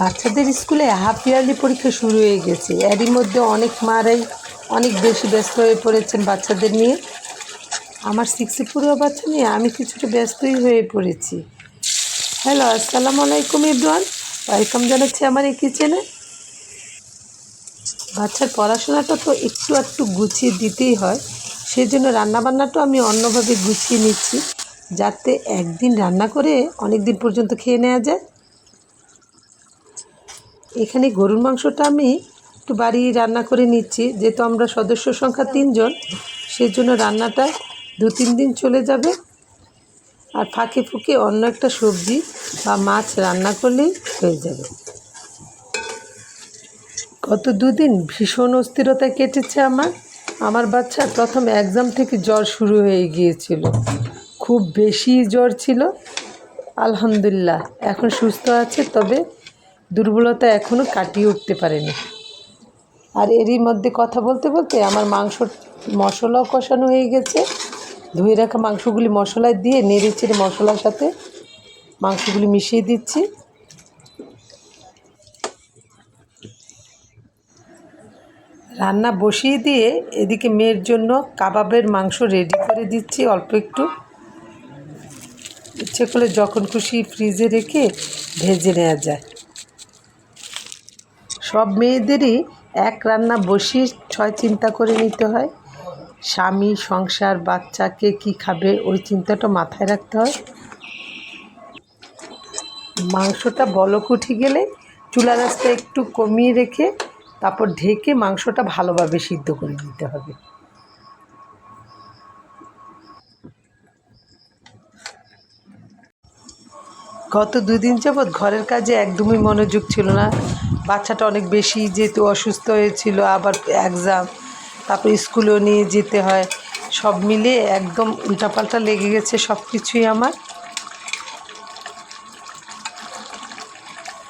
বাচ্চাদের স্কুলে half yearly পরীক্ষা শুরু হয়ে গেছে। এরই মধ্যে অনেক মারাই অনেক বেশি ব্যস্ত হয়ে পড়েছেন বাচ্চাদের নিয়ে। আমার সিক্সে পড়ুয়া বাচ্চা নিয়ে আমি কিছুটা ব্যস্তই হয়ে পড়েছি। হ্যালো আসসালামু আলাইকুম ইবরান। ওয়েলকাম জানাচ্ছি আমার এই কিচেনে বাচ্চার পড়াশোনাটা তো একটু একটু গুছিয়ে দিতেই হয়। সেই জন্য রান্নাবান্নাটাও আমি অন্যভাবে গুছিয়ে নিচ্ছি, যাতে একদিন রান্না করে অনেক দিন পর্যন্ত খেয়ে নেওয়া যায়। এখানে গরুর মাংসটা আমি একটু বাড়ি রান্না করে নিচ্ছি। যেহেতু আমরা সদস্য সংখ্যা তিনজন সেই জন্য রান্নাটা দু, তিন দিন চলে যাবে। আর ফাঁকে ফুঁকে অন্য একটা সবজি বা মাছ রান্না করলেই হয়ে যাবে। গত দুদিন ভীষণ অস্থিরতায় কেটেছে আমার। আমার বাচ্চার প্রথম এক্সাম থেকে জ্বর শুরু হয়ে গিয়েছিল। খুব বেশি জ্বর ছিল। আলহামদুলিল্লাহ, এখন সুস্থ আছে, তবে দুর্বলতা এখনও কাটিয়ে উঠতে পারেনি। আর এরই মধ্যে কথা বলতে বলতে আমার মাংস মশলাও কষানো হয়ে গেছে। ধুয়ে রাখা মাংসগুলি মশলায় দিয়ে নেড়ে চেড়ে মশলার সাথে মাংসগুলি মিশিয়ে দিচ্ছি। রান্না বসিয়ে দিয়ে এদিকে মেয়ের জন্য কাবাবের মাংস রেডি করে দিচ্ছি অল্প একটু। ইচ্ছে করলে যখন খুশি ফ্রিজে রেখে ভেজে নেওয়া যায়। সব মেয়েদেরই এক রান্না বসিয়ে ছয় চিন্তা করে নিতে হয়। স্বামী, সংসার বাচ্চাকে কি খাবে, ওই চিন্তাটা মাথায় রাখতে হয়। মাংসটা বলক উঠে গেলে চুলা রাস্তা একটু কমিয়ে রেখে তারপর ঢেকে মাংসটা ভালোভাবে সিদ্ধ করে নিতে হবে। গত দুদিন যাবৎ ঘরের কাজে একদমই মনোযোগ ছিল না। বাচ্চাটা অনেক বেশি যেহেতু অসুস্থ হয়েছিল, আবার এক্সাম তারপর স্কুলেও নিয়ে যেতে হয়। সব মিলিয়ে একদম উল্টাপাল্টা লেগে গেছে সব কিছুই আমার।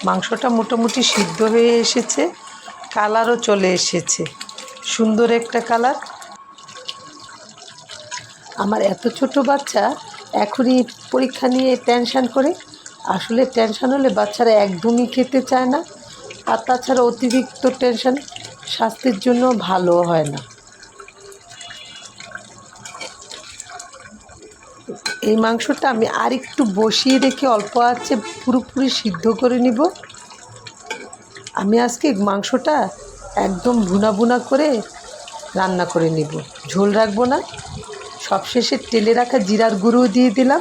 মাংসটা মোটামুটি সিদ্ধ হয়ে এসেছে, কালারও চলে এসেছে। সুন্দর একটা কালার। আমার এত ছোট বাচ্চা, এখনই পরীক্ষা নিয়ে টেনশান করে আসলে টেনশান হলে বাচ্চারা একদমই খেতে চায় না। আর তাছাড়া অতিরিক্ত টেনশান স্বাস্থ্যের জন্য ভালো হয় না। এই মাংসটা আমি আর একটু বসিয়ে রেখে অল্প আছে পুরোপুরি সিদ্ধ করে নিব। আমি আজকে মাংসটা একদম ভুনা ভুনা করে রান্না করে নিব। ঝোল রাখব না। সবশেষে তেলে রাখা জিরার গুঁড়ো দিয়ে দিলাম।